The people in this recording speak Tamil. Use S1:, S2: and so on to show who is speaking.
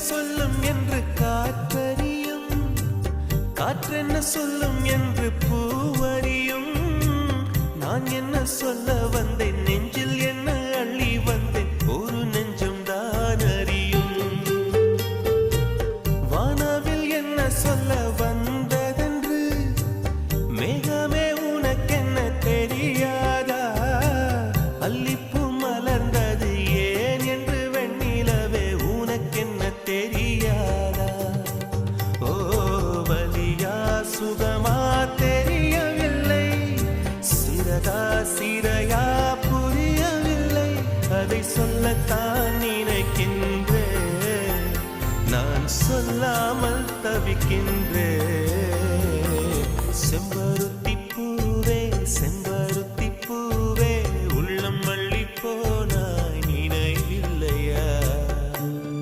S1: சொல்லும் என்று காற்றறியும் காற்றென்ன சொல்லும் என்று பூவறியும் நான் என்ன சொல்ல வந்தேன்? நெஞ்சில் என்ன அள்ளி வந்தேன்? ஒரு நெஞ்சம் தான் அறியும். வானாவில் என்ன சொல்ல சுகமா தெரியவில்லை சிறதா சிறையா புரியவில்லை. அதை சொல்லத்தான் நினைக்கின்றே நான் சொல்லாமல் தவிக்கின்றே செம்பருத்தி பூவே செம்